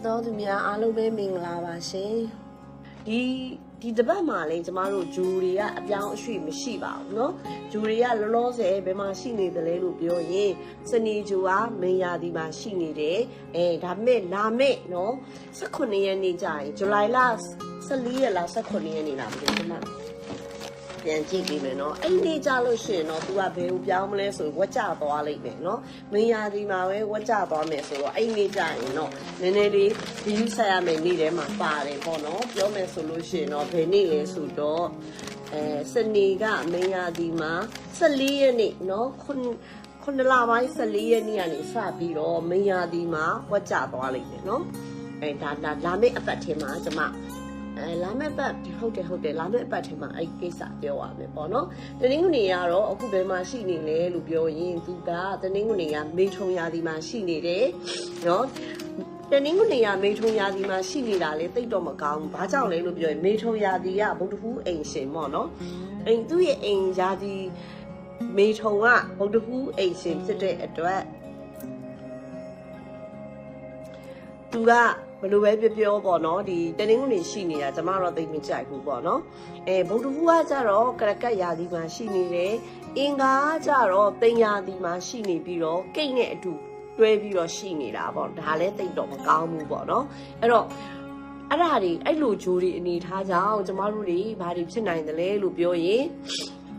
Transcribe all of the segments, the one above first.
စ်တော်သူများအားလုံးပဲမင်္ဂလာပါရှင်ဒီဒီတပတ်မှာလေကျမတို့ဂျူတွေကအပြောင်းအရွှေ့မရှိပါဘူးเนาะဂျူတွေကလောလောဆယ်ဘယ်မှာရှိနေသလဲလို့ပြောရင်စနေဂျူကမင်ယာဒီမှာရှိနေတယ်အဲဒါပေမဲ့လာမဲ့เนาะ18ရက်နေ့ကြာရင်ဇူလိုင်လ14ရက်လား18ရက်နေ့လားမသိဘူးကျမ ပြန်ကြည့်ပြီးမယ်နော်အဲ့ဒီကြလို့ရှိရင်တော့ तू ကဘယ်ကိုပြောင်းမလဲဆိုဝက်ကြသွားလိမ့်မယ်နော်မင်းရာဒီမှာပဲဝက်ကြသွားမယ်ဆိုတော့အဲ့ဒီကြရင်တော့နည်းနည်းလေးဒီယူဆက်ရမယ်နေ့ထဲမှာပါတယ်ပေါ့နော်ပြောမယ်ဆိုလို့ရှိရင်တော့ဘယ်နေ့လဲဆိုတော့အဲစနေကမင်းရာဒီမှာ14ရက်နေ့နော်ခုခုနလပိုင်း14ရက်နေ့ကနေစပြီးတော့မင်းရာဒီမှာဝက်ကြသွားလိမ့်မယ်နော်အဲဒါဒါလာမယ့်အပတ်ထဲမှာကျွန်မ အဲလာမယ့်ပတ်ဟုတ်တယ်ဟုတ်တယ်လာမယ့်ပတ်ထဲမှာအဲ့ကိစ္စပြောရမယ်ပေါ့နော်တနင်္ဂနွေကတော့အခုဘယ်မှာရှိနေလဲလို့ပြောရင်သူကတနင်္ဂနွေကမေထုံရာသီမှာရှိနေတယ်နော်တနင်္ဂနွေကမေထုံရာသီမှာရှိနေတာလေတိတ်တော့မကောင်းဘူးဘာကြောင့်လဲလို့ပြောရင်မေထုံရာသီကဗုဒ္ဓဟူးအိမ်ရှင်ပေါ့နော်အိမ်သူ့ရဲ့အိမ်ရာသီမေထုံကဗုဒ္ဓဟူးအိမ်ရှင်ဖြစ်တဲ့အတွက်သူက ဘယ်လိုပဲပြောပြောပေါ့နော်ဒီတနင်္ဂနွေရှိနေတာကျမတော့သိမကြိုက်ဘူးပေါ့နော်အဲဗုဒ္ဓဟူးကကြတော့ကရကတ်ရာသီမှာရှိနေတယ်အင်္ဂါကကြတော့တင်ရာသီမှာရှိနေပြီးတော့ကိတ်နဲ့အတူတွဲပြီးတော့ရှိနေတာပေါ့ဒါလည်းသိတော့မကောင်းဘူးပေါ့နော်အဲ့တော့အဲ့ဒါတွေအဲ့လိုဂျိုးတွေအနေထားကြောင့်ကျမတို့တွေဘာတွေဖြစ်နိုင်တယ်လဲလို့ပြောရင်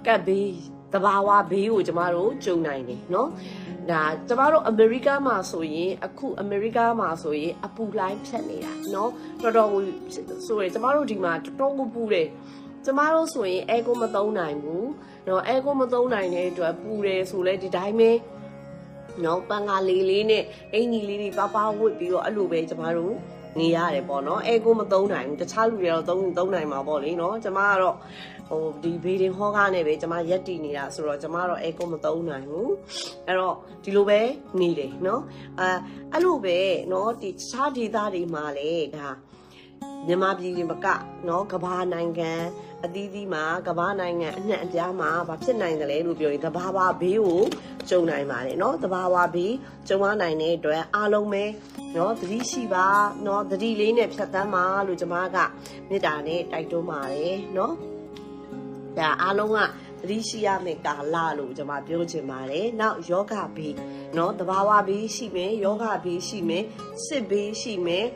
ကတ်ဘေးတဘာဝဘေးကိုကျမတို့ကြုံနိုင်တယ်နော် ဒါကျမတို့အမေရိကမှာဆိုရင်အခုအမေရိကမှာဆိုရင်အပူလိုင်းဖြတ်နေတာเนาะတော်တော်ကိုဆိုရင်ကျမတို့ဒီမှာတော်တော်ကိုပူတယ်ကျမတို့ဆိုရင်အဲကိုမသုံးနိုင်ဘူးเนาะအဲကိုမသုံးနိုင်တဲ့အတွက်ပူတယ်ဆိုလဲဒီတိုင်းပဲเนาะပန်ကားလေးလေးနဲ့အင်ကြီးလေးတွေပါပါဝတ်ပြီးတော့အဲ့လိုပဲကျမတို့ နေရတယ်ပေါ့နော်အဲကိုမသုံးနိုင်ဘူးတခြားလူတွေတော့သုံးသုံးနိုင်မှာပေါ့လေနော်ကျမကတော့ဟိုဒီဘေးဒင်ဟောကားနဲ့ပဲကျမရက်တည်နေတာဆိုတော့ကျမတော့အဲကိုမသုံးနိုင်ဘူးအဲ့တော့ဒီလိုပဲနေတယ်နော်အဲအဲ့လိုပဲနော်ဒီတခြားဒေသတွေမှာလည်းဒါ မြန်မာပြည်ရင်မကနော်ကဘာနိုင်ငံအသီးသီးမှာကဘာနိုင်ငံအနှံ့အပြားမှာဘာဖြစ်နိုင်တယ်လဲလို့ပြောရင်သဘာဝဘေးကိုကြုံနိုင်ပါတယ်နော်သဘာဝဘေးကြုံရနိုင်တဲ့အတွက်အားလုံးပဲနော်သတိရှိပါနော်သတိလေးနဲ့ဖြတ်သန်းပါလို့ကျွန်မကမေတ္တာနဲ့တိုက်တွန်းပါတယ်နော်ဒါအားလုံးက သတိရှိရမယ့်ကာလလို့ကျွန်မပြောချင်ပါတယ်။နောက်ယောဂဘေးနော်တဘာဝဘေးရှိမယ်ယောဂဘေးရှိမယ်စစ်ဘေးရှိမယ်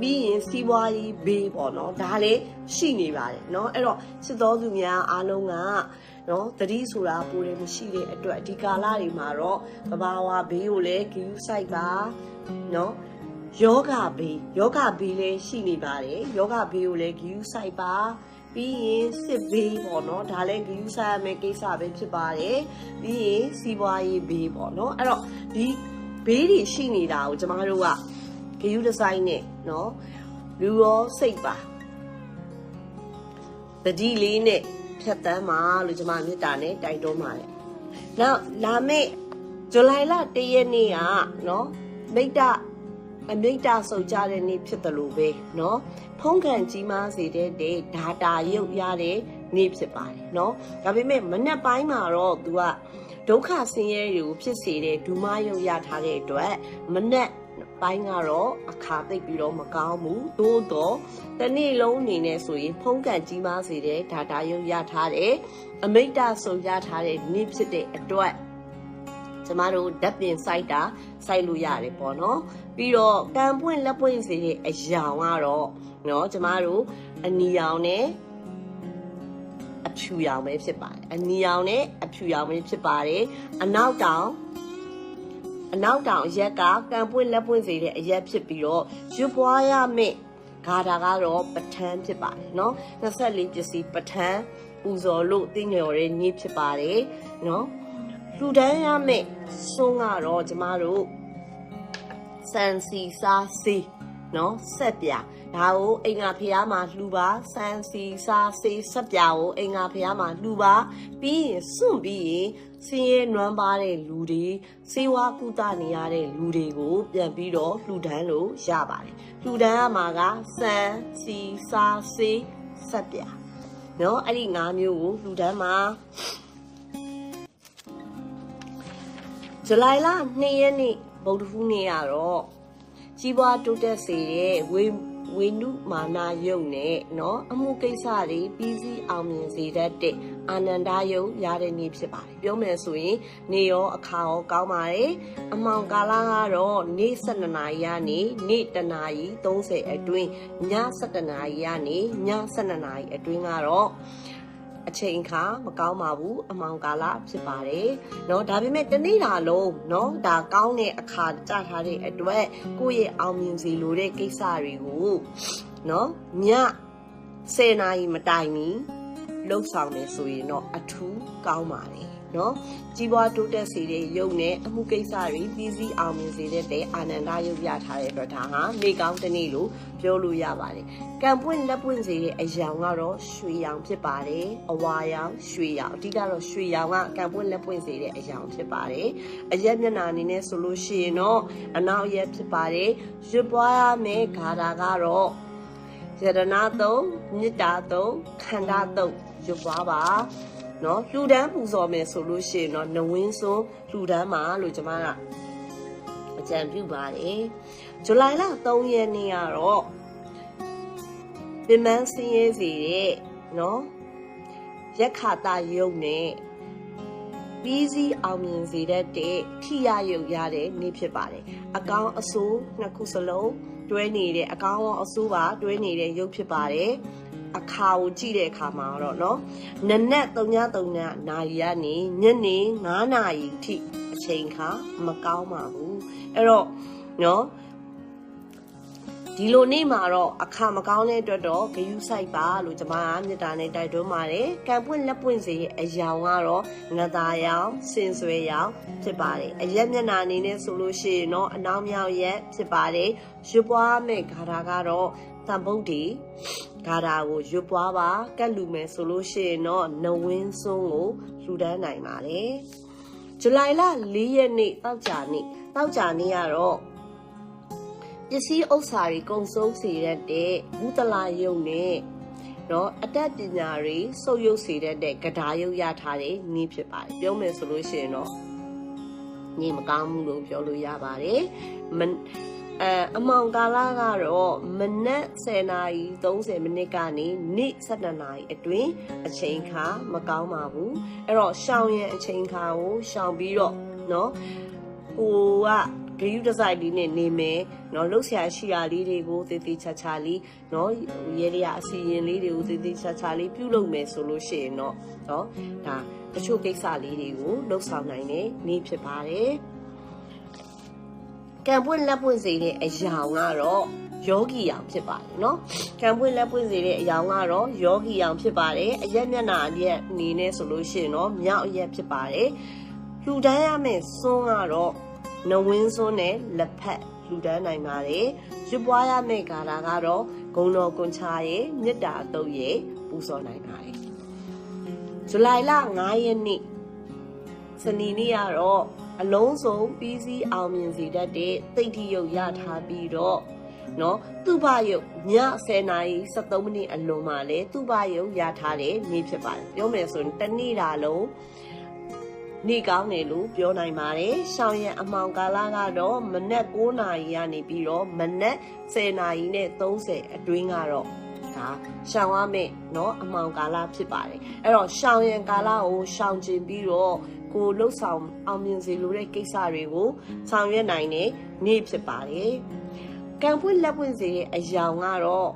ပြီးရင်စီးပွားရေးဘေးပေါ့နော်ဒါလည်းရှိနေပါတယ်နော်အဲ့တော့စစ်တော်သူများအားလုံးကနော်သတိဆိုတာပိုတယ်မရှိတဲ့အတွက်ဒီကာလတွေမှာတော့တဘာဝဘေးကိုလည်းဂရုစိုက်ပါနော်ယောဂဘေးယောဂဘေးလည်းရှိနေပါတယ်ယောဂဘေးကိုလည်းဂရုစိုက်ပါ ပြီးရင်စစ်ဘေးပေါ့နော်ဒါလည်းဂယူဆိုင်ရမယ့်ကိစ္စပဲဖြစ်ပါတယ်ပြီးရင်စီးပွားရေးဘေးပေါ့နော်အဲ့တော့ဒီဘေးတွေရှိနေတာကိုကျမတို့ကဂယူဒီဇိုင်းနဲ့နော်လူရောစိတ်ပါတတိလေးနဲ့ဖြတ်တန်းပါလို့ကျွန်မမေတ္တာနဲ့တိုက်တွန်းပါတယ်။နောက်လာမယ့်ဇူလိုင်လ၁ရက်နေ့ကနော်မိတ္တ အမိတ္တစုပ်ကြတဲ့နေ့ဖြစ်တယ်လို့ပဲနော်ဖုံးကန်ကြီးမားစေတဲ့ဓာတာရုပ်ရတဲ့နေ့ဖြစ်ပါတယ်နော်ဒါပေမဲ့မနက်ပိုင်းမှာတော့ तू ကဒုက္ခဆင်းရဲတွေကိုဖြစ်စေတဲ့ဒုမယုတ်ရထားတဲ့အတွက်မနက်ပိုင်းကတော့အခါသိပ်ပြီးတော့မကောင်းဘူးသို့တော့တနေ့လုံးအနေနဲ့ဆိုရင်ဖုံးကန်ကြီးမားစေတဲ့ data ရုပ်ရထားတယ်အမိတ်တဆိုရထားတဲ့နေ့ဖြစ်တဲ့အတွက် ကျမတို့ဓာတ်ပင် site တာစိုက်လို့ရတယ်ပေါ့နော်ပြီးတော့ကံပွင့်လက်ပွင့်စေတဲ့အယောင်ကတော့เนาะကျမတို့အနီရောင်နဲ့အဖြူရောင်ပဲဖြစ်ပါတယ်အနီရောင်နဲ့အဖြူရောင်ပဲဖြစ်ပါတယ်အနောက်တောင်အနောက်တောင်အရက်ကကံပွင့်လက်ပွင့်စေတဲ့အရက်ဖြစ်ပြီးတော့ရွပွားရမယ့်ဂါတာကတော့ပထန်းဖြစ်ပါတယ်เนาะ24ပစ္စည်းပထန်းပူဇော်လို့သိညော်တဲ့နေ့ဖြစ်ပါတယ်เนาะ လှူဒန်းရမယ့်စွန်းကတော့ကျမတို့စံစီစားစီနော်ဆက်ပြဒါကိုအင်္ဂါဖျားမှာလှူပါစံစီစားစီဆက်ပြကိုအင်္ဂါဖျားမှာလှူပါပြီးရင်စွန့်ပြီးရင်ဆင်းရဲနွမ်းပါတဲ့လူတွေစေဝါကုသနေရတဲ့လူတွေကိုပြန်ပြီးတော့လှူဒန်းလို့ရပါတယ်လှူဒန်းရမှာကစံစီစားစီဆက်ပြနော်အဲ့ဒီ၅မျိုးကိုလှူဒန်းမှာ ဇူလိုင်လ2ရက်နေ့ဗုဒ္ဓဟူးနေ့ကတော့ ကြီးပွားတိုးတက်စေတဲ့ဝေဝိနုမာနာယုံနဲ့เนาะအမှုကိစ္စတွေပြီးစီးအောင်မြင်စေတတ်တဲ့အာနန္ဒယုံရတဲ့နေ့ဖြစ်ပါတယ်ပြောမယ်ဆိုရင်နေရောအခါရောကောင်းပါတယ်အမောင်ကာလကတော့နေ့12နာရီကနေနေ့တနာရီ30အတွင်းည7နာရီကနေည12နာရီအတွင်းကတော့ အချိန်ခါမကောင်းပါဘူးအမောင်ကာလဖြစ်ပါတယ်เนาะဒါပေမဲ့တနေ့တာလုံးเนาะဒါကောင်းတဲ့အခါကြထားတဲ့အတွက်ကိုယ့်ရဲ့အောင်မြင်စီလိုတဲ့ကိစ္စတွေကိုเนาะည10နာရီမတိုင်မီလှုပ်ဆောင်နေဆိုရင်တော့အထူးကောင်းပါတယ် နော်ကြီးပွားတိုးတက်စေတဲ့ရုပ်နဲ့အမှုကိစ္စတွေပြီးစီးအောင်မြင်စေတဲ့တဲ့အာနန္ဒရုပ်ပြထားတဲ့အတွက်ဒါဟာနေကောင်းတစ်နေ့လို့ပြောလို့ရပါတယ်ကံပွင့်လက်ပွင့်စေတဲ့အရာကတော့ရွှေရောင်ဖြစ်ပါတယ်အဝါရောင်ရွှေရောင်အဓိကတော့ရွှေရောင်ကကံပွင့်လက်ပွင့်စေတဲ့အရာဖြစ်ပါတယ်အရက်မျက်နှာအနေနဲ့ဆိုလို့ရှိရင်တော့အနောက်ရက်ဖြစ်ပါတယ်ရွတ်ပွားရမယ်ဂါတာကတော့ယရနာသုံးမေတ္တာသုံးခန္ဓာသုံးရွတ်ပွားပါ နော်လှူဒန်းပူဇော်မယ်ဆိုလို့ရှိရင်တော့နဝင်းစွန်းလှူဒန်းမှာလို့ကျွန်မကအကြံပြုပါတယ်ဇူလိုင်လ3ရက်နေ့ကတော့ပင်မစင်းရဲစီတဲ့နော်ရက်ခါတာယုံနဲ့ပြီးစီးအောင်မြင်စေတတ်တဲ့ထိရယုတ်ရတဲ့နေ့ဖြစ်ပါတယ်အကောင်းအဆိုးနှစ်ခုစလုံးတွဲနေတဲ့အကောင်းရောအဆိုးပါတွဲနေတဲ့ရုပ်ဖြစ်ပါတယ် အခါကိုကြည့်တဲ့အခါမှာတော့နော်နနက်3:30နာရီကနေညနေ9နာရီထိအချိန်ခါမကောင်းပါဘူးအဲ့တော့နော်ဒီလိုနေ့မှာတော့အခါမကောင်းတဲ့အတွက်တော့ဂယုစိုက်ပါလို့ကျွန်မကမြတ်တာနဲ့တိုက်တွန်းပါတယ်။ကံပွင့်လက်ပွင့်စေရဲ့အယောင်ကတော့ငသာယောင်စင်ဆွဲယောင်ဖြစ်ပါတယ်။အရက်မျက်နာအနေနဲ့ဆိုလို့ရှိရင်တော့အနောက်မြောက်ရက်ဖြစ်ပါတယ်။ရွပွားမဲ့ဂါရာကတော့ သံဗုဒ္ဓေဂါတာကိုရွတ်ပွားပါကတ်လူမယ်ဆိုလို့ရှိရင်တော့နဝင်းစွန်းကိုလှူဒန်းနိုင်ပါလေဇူလိုင်လ၄ရက်နေ့တောက်ကြနေ့တောက်ကြနေ့ကတော့ပစ္စည်းဥစ္စာတွေကုန်ဆုံးစေတတ်တဲ့မူတလာယုံနဲ့နော်အတတ်ပညာတွေစုပ်ယုပ်စေတတ်တဲ့ကဒါယုတ်ရထားတဲ့နည်းဖြစ်ပါတယ်ပြောမယ်ဆိုလို့ရှိရင်တော့ညီမကောင်းဘူးလို့ပြောလို့ရပါတယ် အဲအမောင်ကာလကတော့မနက်10နာရီ30မိနစ်ကနေနေ့7နာရီအတွင်းအချိန်ခါမကောင်းပါဘူးအဲ့တော့ရှောင်းရဲ့အချိန်ခါကိုရှောင်းပြီးတော့เนาะဟိုကဂရုတစိုက်လေးနဲ့နေမယ်เนาะလှုပ်ရှားရှိရာလေးတွေကိုတည်တည်ချာချာလေးเนาะရဲရအစီရင်လေးတွေကိုတည်တည်ချာချာလေးပြုလုပ်မယ်ဆိုလို့ရှိရင်တော့เนาะဒါတချို့ကိစ္စလေးတွေကိုလှုပ်ဆောင်နိုင်တဲ့နေ့ဖြစ်ပါတယ် ကံပွင့်လက်ပွင့်စေတဲ့အရာကတော့ယောဂီအောင်ဖြစ်ပါတယ်နော်ကံပွင့်လက်ပွင့်စေတဲ့အရာကတော့ယောဂီအောင်ဖြစ်ပါတယ်အရက်မျက်နာအရက်အနေနဲ့ဆိုလို့ရှိရင်တော့မြောက်အရက်ဖြစ်ပါတယ်လူတန်းရမယ့်စွန်းကတော့နဝင်းစွန်းနဲ့လက်ဖက်လူတန်းနိုင်ပါတယ်ရွပွားရမယ့်ကာလာကတော့ဂုံတော်ကွန်ချာရဲ့မြစ်တာတုပ်ရဲ့ပူဇော်နိုင်ပါတယ်ဇူလိုင်လ9ရက်နေ့စနေနေ့ကတော့ အလုံးစုံပြီးစီးအောင်မြင်စေတတ်တဲ့သိတ္တိယုတ်ရထားပြီးတော့နော်သူ့ဘယုတ်ည10နာရီ73မိနစ်အလွန်မှာလဲသူ့ဘယုတ်ရထားတဲ့နေ့ဖြစ်ပါတယ်ပြောမယ်ဆိုရင်တနေ့တာလုံးနေကောင်းတယ်လို့ပြောနိုင်ပါတယ်။ရှောင်းရံအမောင်ကာလကတော့မနက်9နာရီကနေပြီးတော့မနက်10နာရီနဲ့30အတွင်းကတော့ ဒါရှောင်းရမယ်เนาะအမောင်ကာလဖြစ်ပါတယ်။အဲ့တော့ရှောင်းရံကာလကိုရှောင်းကျင်ပြီးတော့ကိုလှုပ်ဆောင်အောင်မြင်စေလိုတဲ့ကိစ္စတွေကိုဆောင်ရွက်နိုင်တဲ့နေ့ဖြစ်ပါတယ်။ကံပွင့်လက်ပွင့်စေတဲ့အယောင်ကတော့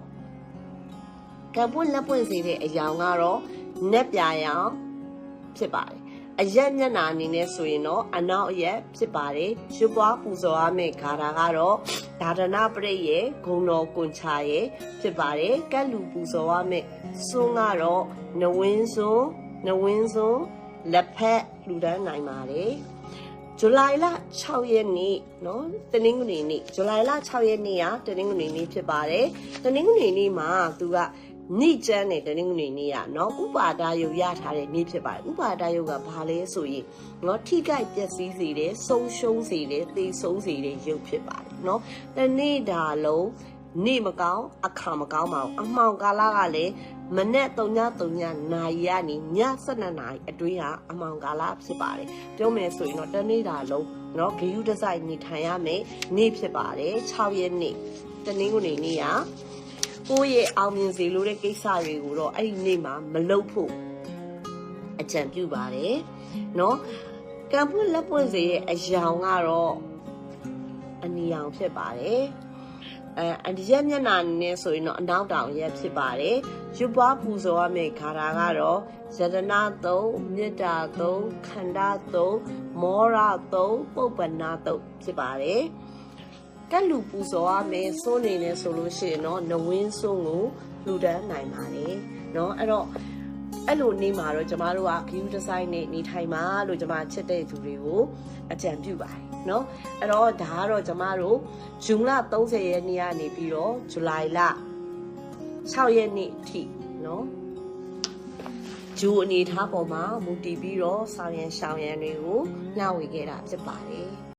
ကံပွင့်လက်ပွင့်စေတဲ့အယောင်ကတော့နက်ပြာရောင်ဖြစ်ပါတယ်အရက်မျက်နှာအနေနဲ့ဆိုရင်တော့အနောက်အရက်ဖြစ်ပါတယ်ရွပွားပူဇော်ရမယ့်ဂါထာကတော့ ဒါဒနာပရိတ်ရဲ့ဂုံတော်ကွန်ချာရဲ့ဖြစ်ပါတယ်ကက်လူပူဇော်ရမယ့်စွန်းကတော့နဝင်းစွန်းနဝင်းစွန်းလက်ဖက်လှူဒန်းနိုင်ပါတယ်ဇူလိုင်လ6ရက်နေ့เนาะတနင်္ဂနွေနေ့ဇူလိုင်လ6ရက်နေ့ကတနင်္ဂနွေနေ့ဖြစ်ပါတယ်တနင်္ဂနွေနေ့မှာသူက ညစ်ချမ်းတဲ့တနင်္ဂနွေနေ့ကနော်ဥပါဒာယုရထားတဲ့နေ့ဖြစ်ပါတယ်ဥပါဒာယုကဘာလဲဆိုရင်နော်ထိခိုက်ပျက်စီးစေတယ်ဆုံးရှုံးစေတယ်သေဆုံးစေတဲ့ယုတ်ဖြစ်ပါတယ်နော်တနေ့ဒါလုံးနေ့မကောင်းအခါမကောင်းပါဘူးအမှောင်ကာလကလည်းမနေ့3ည3ညနာရီကနေည7နာရီအတွင်းဟာအမှောင်ကာလဖြစ်ပါတယ်ပြောမယ်ဆိုရင်တော့တနေ့ဒါလုံးနော်ဂေယုဒဆိုင်နေထိုင်ရမယ်နေ့ဖြစ်ပါတယ်6ရက်နေ့တနင်္ဂနွေနေ့က ကိုယ့်ရဲ့အောင်မြင်စေလိုတဲ့ကိစ္စတွေကိုတော့အဲ့ဒီနေ့မှာမလုပ်ဖို့အကြံပြုပါတယ်နော်ကံပွင့်လက်ပွင့်စေရဲ့အယောင်ကတော့အနီရောင်ဖြစ်ပါတယ်အဲအဒီရက်မျက်နှာနဲ့ဆိုရင်တော့အနောက်တောင်ရက်ဖြစ်ပါတယ်ယူပွားပူဇော်ရမယ့်ခါတာကတော့ယတနာ3မေတ္တာ3ခန္ဓာ3မောရ3ပုပ္ပနာ3ဖြစ်ပါတယ် ကက်လူပူဇော်ရမယ်စိုးနေနေဆိုလို့ရှိရင်တော့နဝင်းစိုးကိုလူဒန်းနိုင်ပါတယ်เนาะအဲ့တော့အဲ့လိုနေမှာတော့ကျမတို့က view design နဲ့နေထိုင်မှာလို့ကျမချစ်တဲ့သူတွေကိုအကြံပြုပါတယ်เนาะအဲ့တော့ဒါကတော့ကျမတို့ဇွန်လ30ရက်နေ့ကနေပြီးတော့ဇူလိုင်လ6ရက်နေ့အထိเนาะဂျူအနေထားပေါ်မှာမူတည်ပြီးတော့ဆောင်ရန်ရှောင်ရန်တွေကိုညှဝေခဲ့တာဖြစ်ပါတယ်